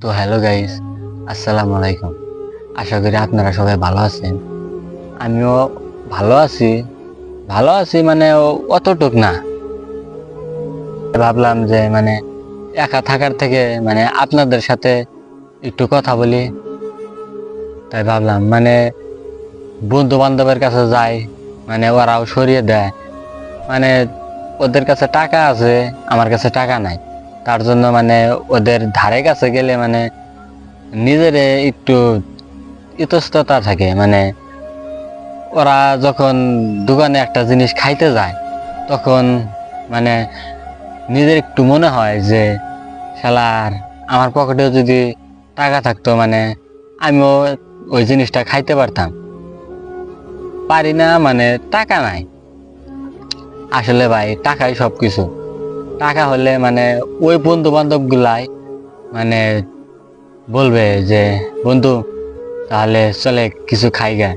তো hello guys, আসসালামু আলাইকুম। আশা করি আপনারা সবাই ভালো আছেন। আমিও ভালো আছি ভালো আছি মানে অতটুক না। ভাবলাম যে মানে একা থাকার থেকে মানে আপনাদের সাথে একটু কথা বলি। তাই ভাবলাম মানে বন্ধু বান্ধবের কাছে যাই মানে ওরাও সরিয়ে দেয়। মানে ওদের কাছে টাকা আছে, আমার কাছে টাকা নাই। তার জন্য মানে ওদের ধারে কাছে গেলে মানে নিজের একটু ইতস্ততা থাকে। মানে ওরা যখন দোকানে একটা জিনিস খাইতে যায়, তখন মানে নিজের একটু মনে হয় যে শালার আমার পকেটেও যদি টাকা থাকতো মানে আমিও ওই জিনিসটা খাইতে পারতাম। পারি না মানে টাকা নাই। আসলে ভাই, টাকাই সব কিছু টাকা হলে মানে ওই বন্ধু বান্ধব গুলাই মানে বলবে যে, বন্ধু, তাহলে চলে কিছু খাই গা